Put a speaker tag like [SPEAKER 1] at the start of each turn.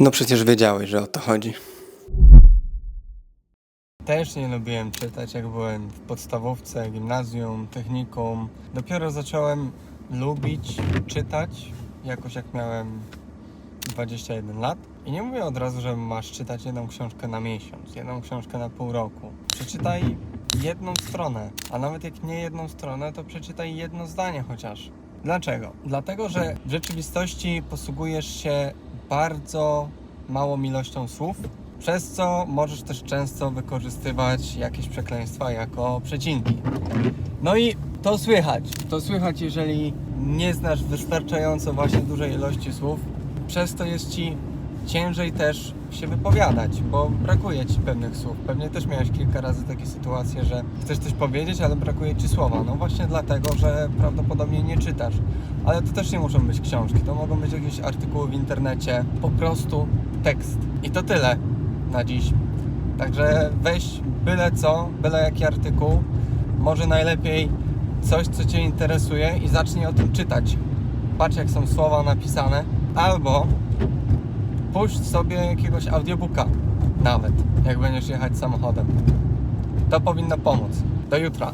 [SPEAKER 1] No przecież wiedziałeś, że o to chodzi. Też nie lubiłem czytać, jak byłem w podstawówce, gimnazjum, technikum. Dopiero zacząłem lubić czytać, jakoś jak miałem 21 lat. I nie mówię od razu, że masz czytać jedną książkę na miesiąc, jedną książkę na pół roku. Przeczytaj jedną stronę, a nawet jak nie jedną stronę, to przeczytaj jedno zdanie chociaż. Dlaczego? Dlatego, że w rzeczywistości posługujesz się bardzo małą ilością słów, przez co możesz też często wykorzystywać jakieś przekleństwa jako przecinki. No i to słychać. To słychać, jeżeli nie znasz wystarczająco właśnie dużej ilości słów. Przez to jest ci ciężej też się wypowiadać, bo brakuje ci pewnych słów. Pewnie też miałeś kilka razy takie sytuacje, że chcesz coś powiedzieć, ale brakuje ci słowa. No właśnie dlatego, że prawdopodobnie nie czytasz. Ale to też nie muszą być książki, to mogą być jakieś artykuły w internecie, po prostu tekst. I to tyle na dziś. Także weź byle co, byle jaki artykuł, może najlepiej coś, co Cię interesuje i zacznij o tym czytać. Patrz, jak są słowa napisane, albo puść sobie jakiegoś audiobooka, nawet jak będziesz jechać samochodem. To powinno pomóc. Do jutra.